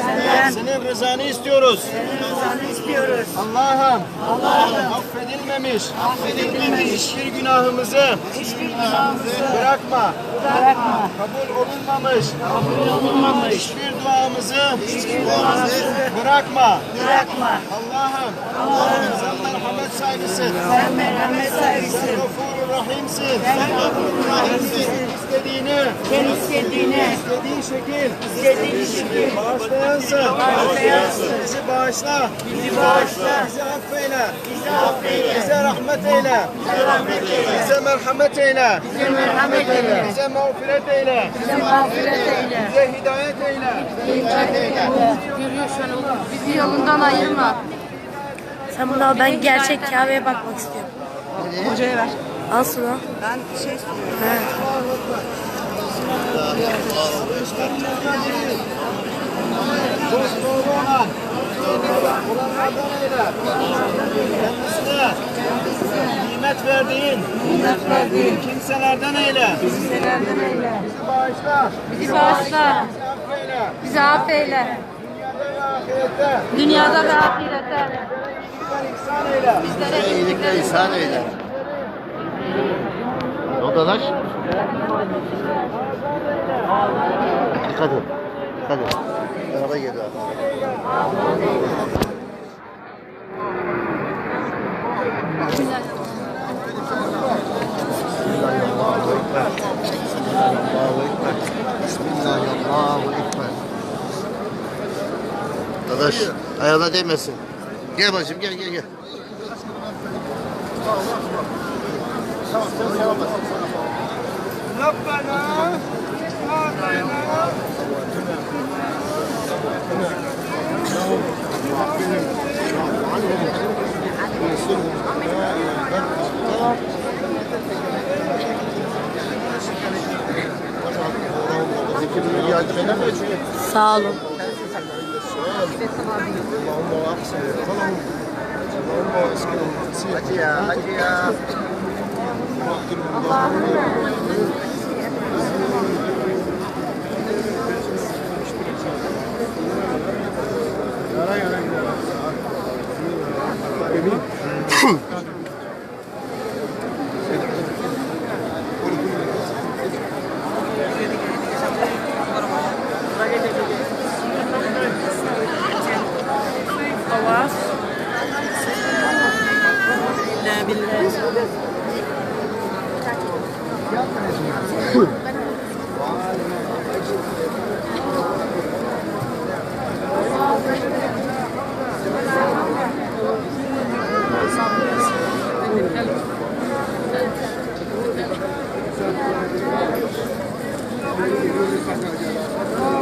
Senden senin rızanı istiyoruz. rızanı istiyoruz. Allah'ım Allah'ım affedilmemiş affedilmemiş hiçbir günahımızı hiçbir günahımızı bırakma. bırakma. Kabul olunmamış Kabul olunmamış hiçbir duamızı hiçbir duamızı bırakma. bırakma. Allah'ım sen merhamet sahibisin. Sen merhamet Sen sahibisin. gafurur rahimsin. Sen gafurur rahimsin. İstediğini Sen istediğini istediğin şekil istediğin şekil bağışlayansın. Bağışlayansın. Bizi bağışla. bizi bağışla. Bizi affeyle. Bizi affeyle. Bize rahmet eyle. Bize rahmet eyle. Bize merhamet eyle. Bize merhamet eyle. Bize mağfiret eyle. Bize mağfiret eyle. Bize hidayet eyle. Hidayet eyle. Görüyor şu an oğlum. Bizi yolundan ayırma. Sen bunu al ben gerçek Kabe'ye bakmak istiyorum. Hocaya ver. Al şunu. Ben şey eyle. Kendisine nimet verdiğin Nimet verdiğin kimselerden eyle. kimselerden eyle. Bizi bağışla. Bizi bağışla. Bizi affeyle. Dünyada ve ahirette. Dünyada ve ahirette. Bizden ihsan eyle. Bizlere İyilikle ihsan eyle. Odadaş. Dikkat et. Dikkat et. Araba geliyor. Dadaş ayağına değmesin. Gel bacım gel gel gel. Rabbena Rabbena Sağ olun. Hadi ya hadi ya. Sana Gracias.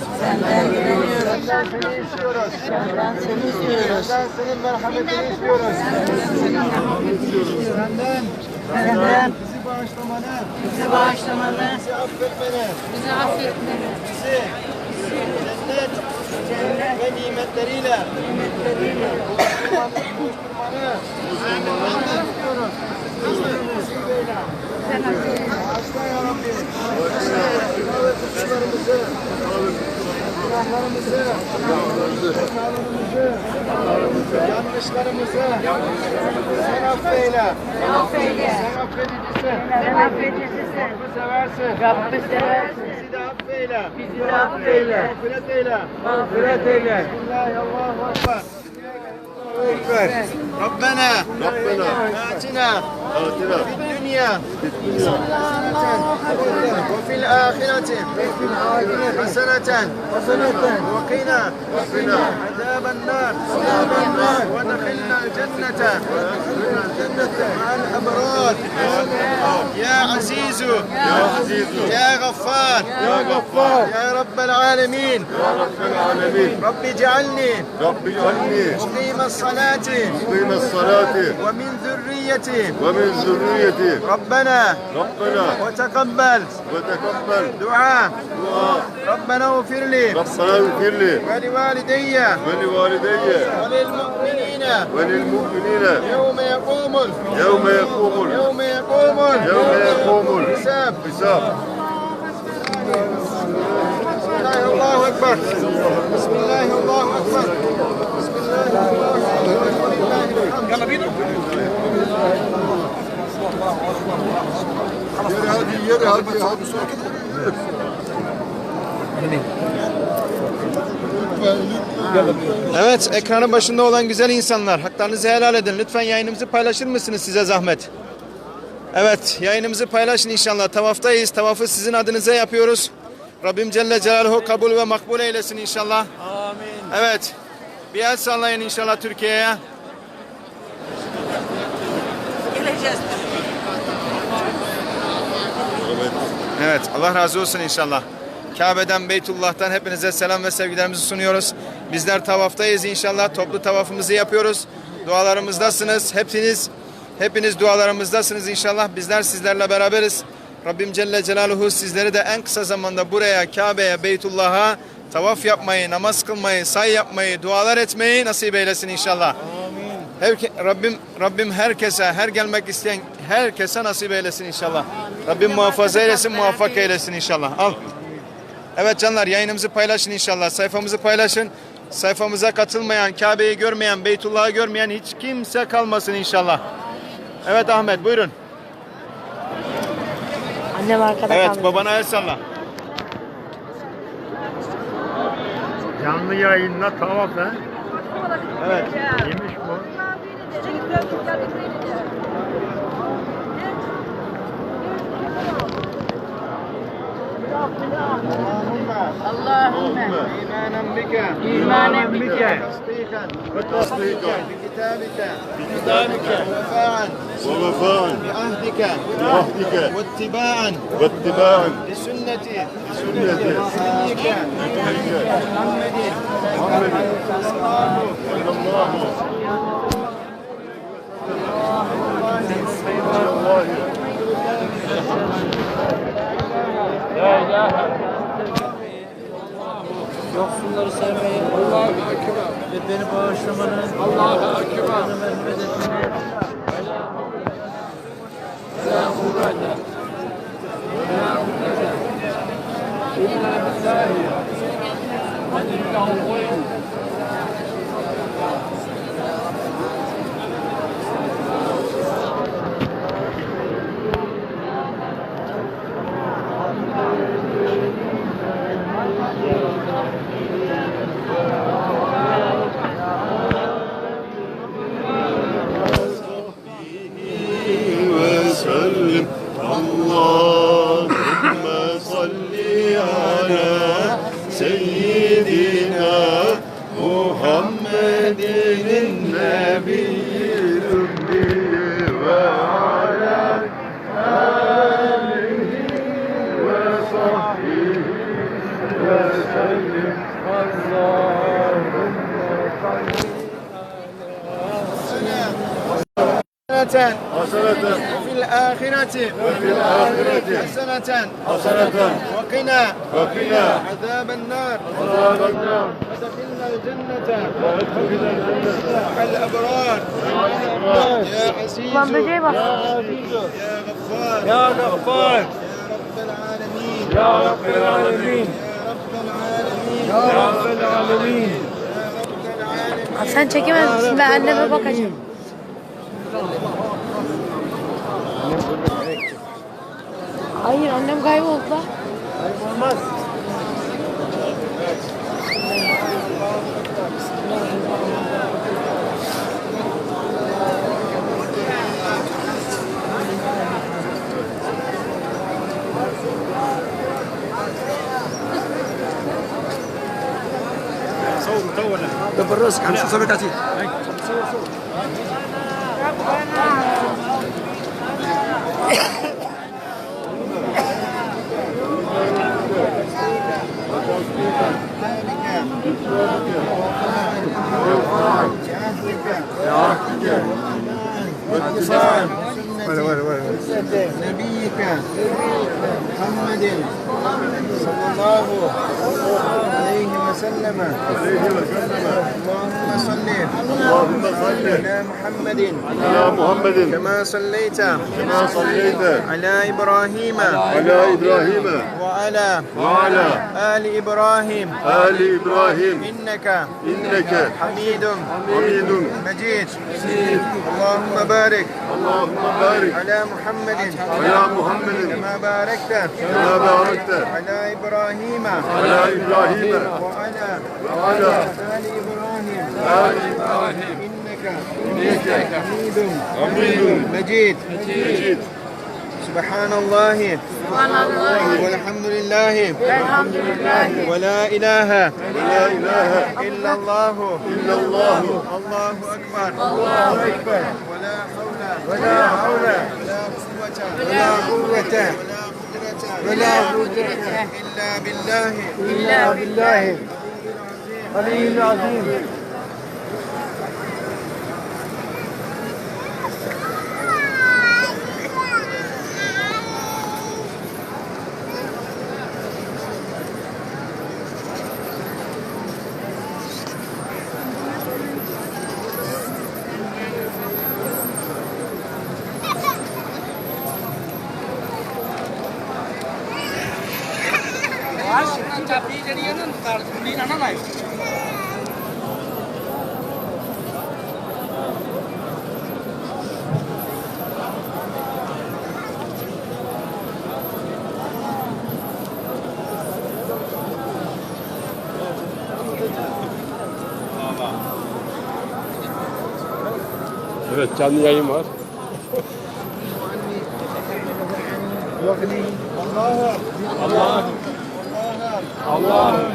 Dileniyoruz. Senden dileniyoruz. Senden seni istiyoruz. Senden seni istiyoruz. Senden senin merhametini istiyoruz. Senden Senden bizi bağışlamanı, bizi bağışlamanı, bizi affetmeni, Bizi affetmeni. bizi cennet ve nimetleriyle nimetleriyle buluşturmanı istiyoruz. Nasip eyle. Bağışla ya Rabbi. Günahlarımızı, günahlarımızı, günahlarımızı, yanlışlarımızı, sen affeyle. Sen affeyle. Sen affedicisin. Sen affedicisin. Rabb'i seversin. Rabb'i seversin. Bizi de affeyle. Bizi de affeyle. Mağfiret eyle. Mağfiret eyle. Bismillahirrahmanirrahim. Allahu Ekber. Rabbena. Rabbena. Rabbena. الدنيا. في الدنيا وفي الآخرة حسنة وقنا عذاب النار. ودخلنا الجنة. مع الأبرار. يا عزيز يا عزيز يا غفار. يا غفار يا رب العالمين يا رب العالمين. رب اجعلني رب اجعلني مقيم الصلاة. مقيم الصلاة. ومن ذريتي ومن ذريتي ربنا. ربنا. وتقبل. وتقبل. دعاء. دعاء ربنا اغفر لي. ربنا اغفر لي. ولوالدي. ولوالدي. وللمؤمنين. وللمؤمنين. يوم يقوم يوم يقوم يوم يقوم يوم يقوم الحساب الحساب Allahu Ekber. Bismillahi hadi yürü hadi hadi sakin. Evet, ekranın başında olan güzel insanlar, haklarınızı helal edin. Lütfen yayınımızı paylaşır mısınız size zahmet? Evet, yayınımızı paylaşın inşallah. Tavaftayız, tavafı sizin adınıza yapıyoruz. Rabbim Celle Celaluhu kabul ve makbul eylesin inşallah. Amin. Evet, bir el sallayın inşallah Türkiye'ye. Evet, Allah razı olsun inşallah. Kabe'den, Beytullah'tan hepinize selam ve sevgilerimizi sunuyoruz. Bizler tavaftayız inşallah. Toplu tavafımızı yapıyoruz. Dualarımızdasınız. Hepiniz hepiniz dualarımızdasınız inşallah. Bizler sizlerle beraberiz. Rabbim Celle Celaluhu sizleri de en kısa zamanda buraya, Kabe'ye, Beytullah'a tavaf yapmayı, namaz kılmayı, say yapmayı, dualar etmeyi nasip eylesin inşallah. Her, Rabbim Rabbim herkese, her gelmek isteyen herkese nasip eylesin inşallah. Rabbim muhafaza eylesin, muvaffak eylesin inşallah. Al. Evet canlar yayınımızı paylaşın inşallah. Sayfamızı paylaşın. Sayfamıza katılmayan, Kabe'yi görmeyen, Beytullah'ı görmeyen hiç kimse kalmasın inşallah. Evet Ahmet buyurun. Annem arkada Evet kaldı. babana el salla. Canlı yayınla tavaf he. Evet. Yemiş bu. اللهم إيمانا بك. إيمانا بك. تصديقا وتصديقا. بكتابك. بكتابك. ووفاء ووفاء بعهدك بعهدك واتباعا. واتباعا. لسنة سنة نبيك محمد محمد صلى الله. عليه وسلم Yoksulları sevmeyi ve beni bağışlamanı Allah'a akıma merhamet etmeni. İlla billahi ve illa النار عذاب النار ودخلنا الجنة وادخلنا الجنة مع الأبرار يا عزيز Ulan böceğe bak. يا غفار Ya Gaffar, يا رب العالمين Ya Rabbel Alemin, يا رب العالمين Ya Rabbel Alemin. Abi sen çekemez misin? Ben anneme bakacağım. Hayır annem kayboldu Dopo Rossi, calcio solo casi. Thank you. Var var var. Nebiyike, Muhammedin sallallahu aleyhi ve وسلم اللهم صل اللهم صل على محمد على محمد كما صليت كما صليت على إبراهيم على إبراهيم وعلى وعلى آل إبراهيم آل إبراهيم إنك إنك حميد حميد مجيد اللهم بارك اللهم بارك على محمد على محمد كما باركت كما باركت على إبراهيم على إبراهيم وعلى وعلى آل إبراهيم آل إبراهيم إنك إنك حميد حميد مجيد مجيد سبحان الله والحمد لله ولا إله لا إله إلا الله إلا الله الله أكبر الله أكبر ولا حول ولا حول ولا قوة ولا قوة ولا قدرة إلا بالله. إلا بالله. العلي العظيم. Canlı yayın var. Allah'ım. Allah'ım. Allah'ım.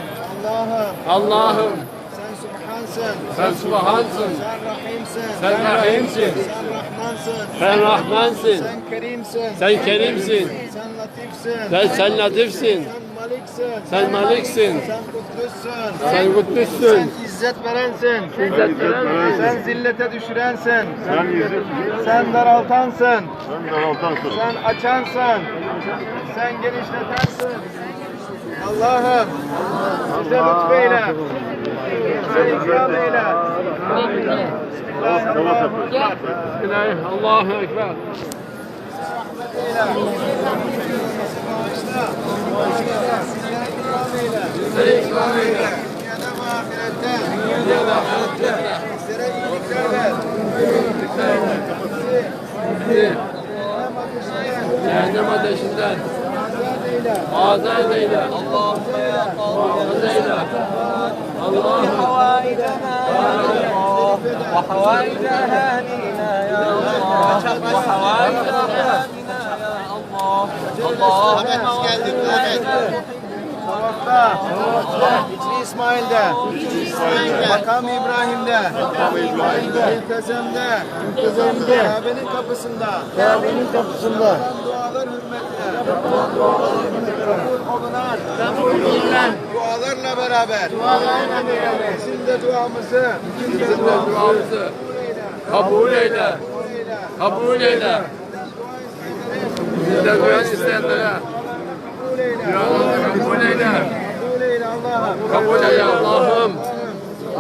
Allah'ım. Allah'ım. Sen Subhansın. Sen Subhansın. Sen Rahimsin. Sen Rahimsin. Sen Rahmansın. Sen Rahmansın. Sen Kerimsin. Sen Kerimsin. Sen Latifsin. Sen, sen Latifsin. Sen maliksin, sen maliksin, sen kutlusun, sen kutlusun, sen izzet verensin, İzzet verensin. sen zillete düşürensin, Sen yüzük sen daraltansın, Sen daraltansın. Sen açansın, sen genişletensin. Allah'ım bize lütfeyle, bize ikram eyle. Bismillahirrahmanirrahim. Bismillah, Allahu Ekber. Bizlere Makam İbrahim'de, İltezem'de, Kabe'nin kapısında, Kabe'nin kapısında, dualar hürmetle, kabul olunan, dualarla beraber, bizim de duamızı, bizim de duamızı. Kabul eyle. Kabul eyle. Bizde duyan isteyenlere. Dualarını kabul eyle. kabul eyle Allah'ım. Kabul eyle Allah'ım.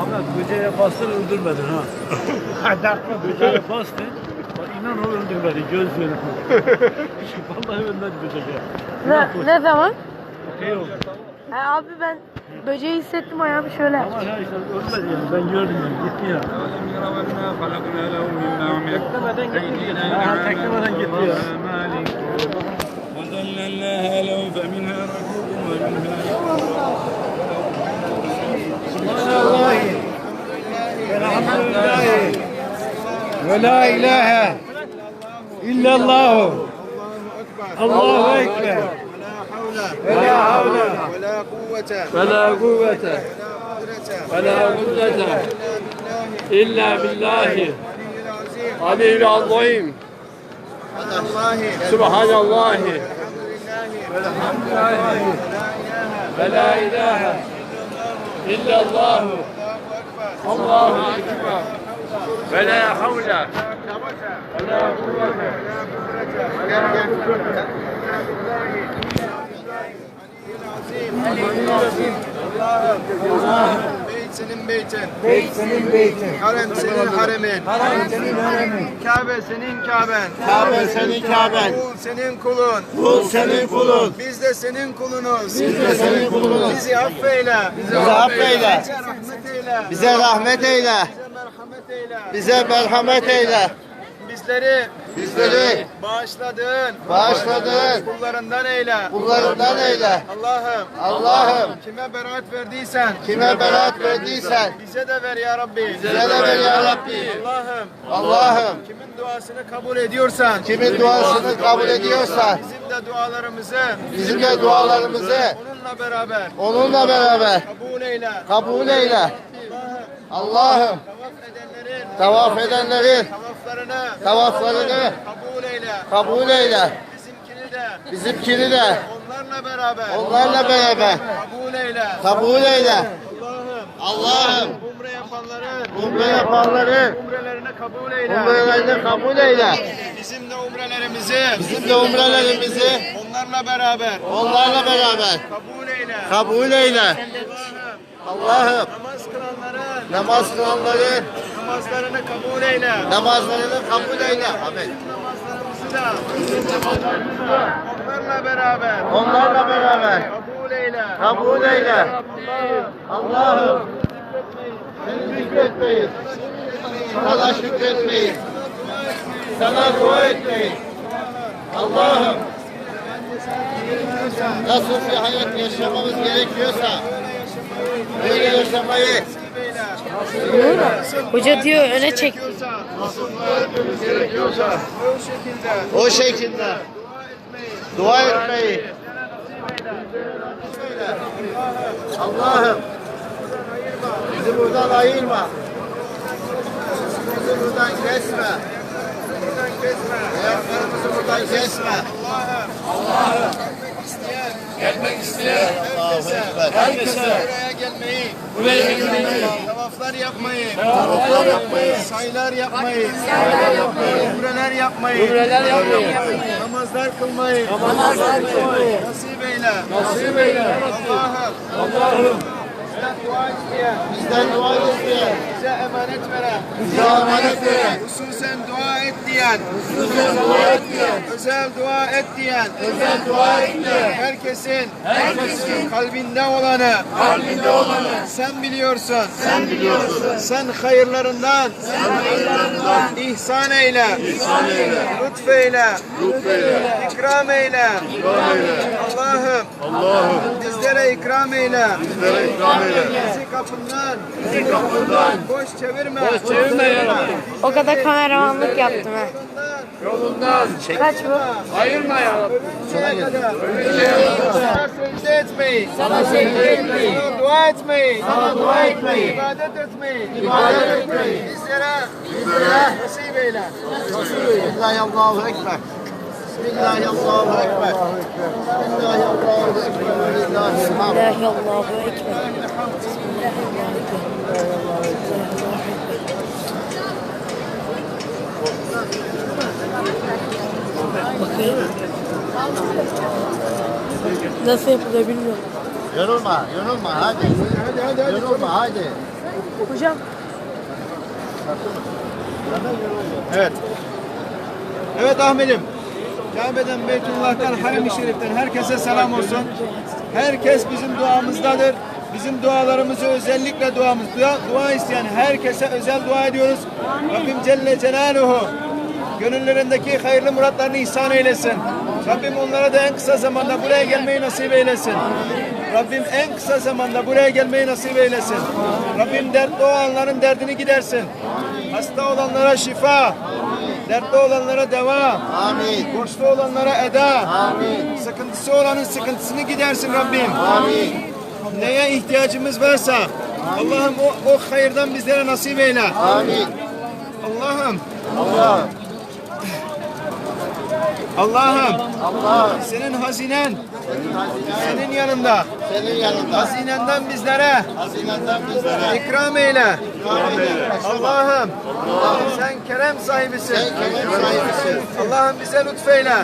Ahmet böceğe bastır öldürmedin ha. böceğe bastın. Bak inan o öldürmedi gözlüğünü. Vallahi ölmedi böceğe. Ne, ne zaman? Şey oldu. E, abi ben Böceği hissettim ayağım şöyle. Ama ya işte ölmedi yani. Ben gördüm yani. Gitti ya. Teklemeden gitti ya. وذللناها لهم فمنها ركوبهم ومنها ولا إله إلا الله. الله أكبر. ولا حول ولا قوة. ولا قوة. ولا قدرة إلا بالله. العلي العظيم. سبحان الله. ولا إله. إلا الله. الله أكبر. فلا حول. ولا قوة. ولا قوة العظيم الله الله Beyt senin beytin. Beyt senin beytin. Harem senin haremin. Harem senin haremin. Kabe senin Kaben. Kabe senin Kaben. Kul senin kulun. Kul senin kulun. Biz de senin kulunuz. Biz de senin kulunuz. Bizi affeyle. Bizi affeyle. Bize rahmet eyle. Bize rahmet eyle. Bize merhamet eyle. Bize merhamet eyle. Bizleri Bizleri bağışladığın, bağışladığın kullarından eyle. kullarından eyle. Allah'ım. Allah'ım. Kime beraat verdiysen. Kime beraat verdiysen. Bize de ver ya Rabbi. bize de ver ya Rabbi. Allah'ım. Allah'ım. Kimin duasını kabul ediyorsan. Kimin duasını kabul ediyorsa bizim de dualarımızı. Bizim de dualarımızı. Onunla beraber. Onunla beraber. Kabul eyle. kabul eyle. Allah'ım Tavaf edenlerin tavaf edenlerin tavaflarını tavaflarını kabul eyle. kabul eyle. Bizimkini de Bizimkini de onlarla beraber onlarla beraber kabul eyle. kabul eyle. Allah'ım umre yapanların umre yapanları umrelerini kabul eyle. umrelerini kabul eyle. Bizim de umrelerimizi Bizim de umrelerimizi onlarla beraber onlarla beraber kabul eyle. kabul eyle. Allah'ım Allah'ım namaz kılanların namazlarını kabul eyle. namazlarını kabul eyle. Amin. Onlarla beraber Onlarla beraber kabul eyle. kabul eyle. Allah'ım seni zikretmeyiz. Sana şükretmeyiz. Sana dua etmeyiz. Allah'ım nasıl bir hayat yaşamamız gerekiyorsa öyle yaşamayı Hoca diyor öne çek. O şekilde dua etmeyi Allah'ım bizi buradan ayırma. Bizi buradan kesme. Ayaklarımızı buradan kesme. Allah'ım gelmek isteyen herkese, gelmeyi, buraya gelmeyi, tavaflar yapmayı, tavaflar yapmayı, sayılar yapmayı, sayılar yapmayı, umreler yapmayı, umreler yapmayı, namazlar kılmayı, namazlar kılmayı, nasip eyle, nasip eyle. Allah'ım, Allah'ım, bizden dua isteyen, Bizden dua isteyen, bize emanet veren, bize emanet veren, hususen dua et diyen, hususen dua et diyen, özel dua et diyen, özel dua et diyen, herkesin, herkesin kalbinde olanı, kalbinde olanı sen biliyorsun. Sen biliyorsun. Sen hayırlarından, sen hayırlarından ihsan eyle, ihsan eyle, lütfeyle, lütfeyle, ikram eyle, ikram eyle. Allah'ım, Allah'ım bizlere ikram eyle, bizlere ikram eyle. Bizi kapından, bizi kapından boş çevirme, boş çevirme ya O kadar kameramanlık yaptım ha. Yolundan Kaç bu? ayırma ya Rabbi. Ölünceye kadar. Sana secde etmeyi. Sana secde etmeyi. Sana dua etmeyi. Sana dua etmeyi. İbadet etmeyi. İbadet etmeyi. Bizlere, bizlere nasip eyle. Bismillahirrahmanirrahim. Ekber. Bismillahirrahmanirrahim. Bismillahirrahmanirrahim. Bismillahirrahmanirrahim. Bismillahirrahmanirrahim. Bakayım. Nasıl yapılıyor bilmiyorum. Yorulma, yorulma hadi. Hadi hadi hadi. Yorulma hadi. Hocam Evet. Evet Ahmet'im. Kabe'den, Beytullah'tan, Harem-i Şerif'ten herkese selam olsun. Herkes bizim duamızdadır. Bizim dualarımızı özellikle duamız, dua, dua isteyen herkese özel dua ediyoruz. Rabbim Celle Celaluhu gönüllerindeki hayırlı muratlarını ihsan eylesin. Rabbim onlara da en kısa zamanda buraya gelmeyi nasip eylesin. Rabbim en kısa zamanda buraya gelmeyi nasip eylesin. Rabbim dertli olanların derdini gidersin. Hasta olanlara şifa, dertli olanlara deva, Amin. borçlu olanlara eda, Amin. sıkıntısı olanın sıkıntısını gidersin Rabbim. Amin. Neye ihtiyacımız varsa Allah'ım o, o hayırdan bizlere nasip eyle. Amin. Allah'ım Allah. Allah'ım Allah. senin hazinen senin yanında. Senin yanında. Hazinenden bizlere Hazinenden bizlere. ikram eyle. ikram eyle. Allah'ım sen kerem sahibisin. Sen kerem sahibisin. Allah'ım bize lütfeyle.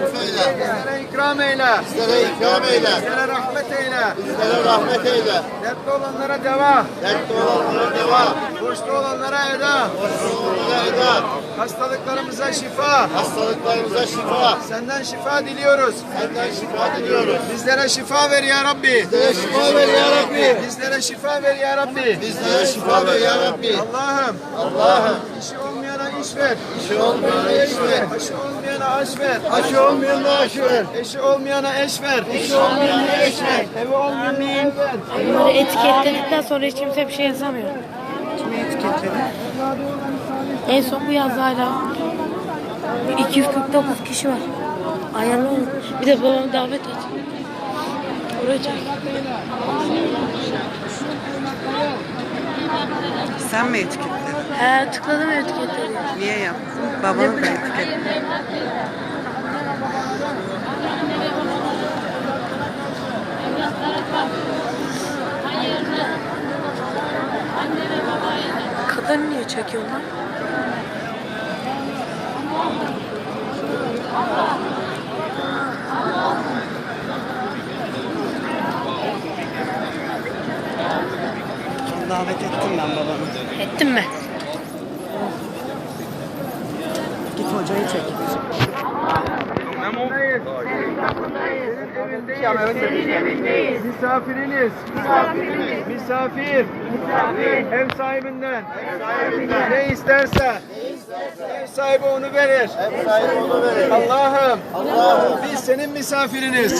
Lütfeyle. Bizlere ikram eyle. Bizlere ikram eyle. Bizlere rahmet eyle. Bizlere rahmet eyle. Dertli olanlara deva. Dertli olanlara deva. Borçlu olanlara eda. Borçlulara eda. Hastalıklarımıza şifa. Hastalıklarımıza şifa. Senden şifa diliyoruz. Senden şifa diliyoruz. Bizlere şifa ver ya Rabbi. Bizlere şifa ver ya Rabbi. Bizlere şifa ver ya Rabbi. Bizlere şifa ver ya Rabbi. Allah'ım Allah'ım. işi olmayana iş ver. İşi olmayana iş ver. Aşı olmayana aş ver. Aşı olmayana aşı ver. Eşi olmayana eş ver. Eşi olmayana eş ver. Evi olmayana ev ver. Bunları etiketledikten sonra hiç kimse bir şey yazamıyor. Kime etiketledin? En son bu yaz hala 249 kişi var. Ayarlı olun. Bir de babamı davet et. Oraya çek. Sen mi etiketledin? He tıkladım etiketleri. Niye yaptın? Babanı da etiketle. Kadın niye çekiyorlar? Davet ettim ben babanı. Ettin mi? Git hocayı çek. Misafiriniz. Misafir. Ev sahibinden. Ne isterse. Ev sahibi onu verir. Ev sahibi onu verir. Allah'ım. Allah'ım. Biz senin misafiriniz.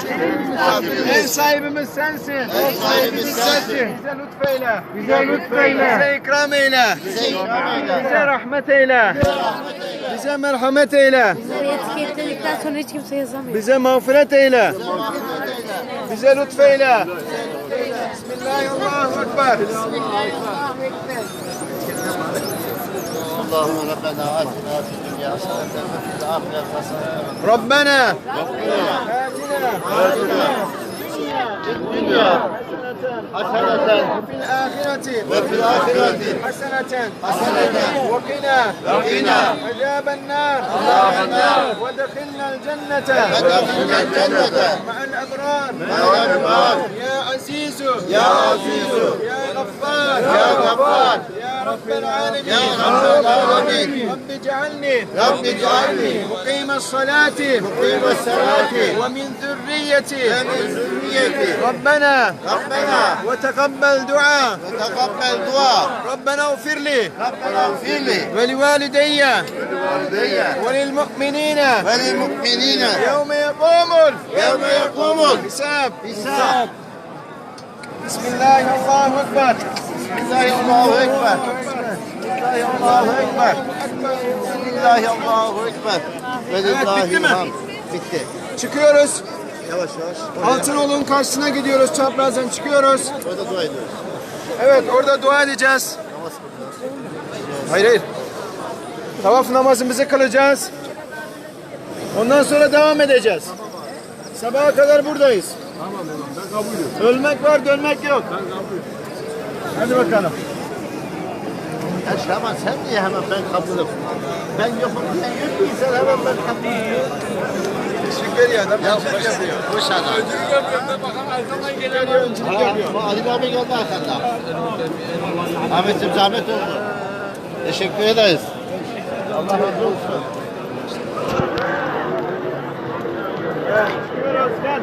misafiriniz. Ev sahibimiz sensin. Ev sahibimiz sensin. Bize lütfeyle. Bize lütfeyle. Bize ikram eyle. Bize ikram eyle. Bize rahmet eyle. Bize merhamet eyle. Bunları etiketledikten sonra hiç kimse yazamıyor. Bize mağfiret eyle. Bize lütfeyle. Bismillahirrahmanirrahim. اللهم ربنا آتنا في الدنيا حسنة وفي الآخرة حسنة ربنا آتنا في الدنيا حسنة في الآخرة وفي الآخرة حسنة حسنة وقنا وقنا عذاب النار عذاب النار ودخلنا الجنة ودخلنا الجنة مع الأبرار مع الأبرار يا عزيز يا عزيز يا غفار يا غفار يا رب العالمين يا رب العالمين رب اجعلني رب اجعلني مقيم الصلاة مقيم الصلاة ومن ذريتي ومن ذريتي ربنا. ربنا. وتقبل دعاء. وتقبل دعاء. ربنا اغفر لي. ربنا اغفر لي. ولوالدي. ولوالدي. وللمؤمنين. وللمؤمنين. يوم يقوم يوم يقوم الحساب الحساب بسم الله الله أكبر. بسم الله الله أكبر. بسم الله الله أكبر. بسم الله الله أكبر. ولله? الحمد bitti. Çıkıyoruz. Yavaş yavaş. Altınoğlu'nun karşısına gidiyoruz. Çaprazdan çıkıyoruz. Orada dua ediyoruz. Evet orada dua edeceğiz. Namaz kılacağız. Hayır hayır. Tavaf namazımızı kılacağız. Ondan sonra devam edeceğiz. Sabaha kadar buradayız. Tamam ben kabul ediyorum. Ölmek var dönmek yok. Ben kabul Hadi bakalım. Ya Şaban sen niye hemen ben kabulüm? Ben yokum diye yok ki sen hemen ben kabulüm. Süper ya adam. Ya boş yapıyor. Boş adam. Ödülü yapıyor. Ben bakalım arkamdan gelen oyunculuk yapıyor. Ali abi geldi arkanda. Ahmet'im zahmet oldu. Teşekkür ederiz. Allah razı olsun. Gel. Gel Özkan.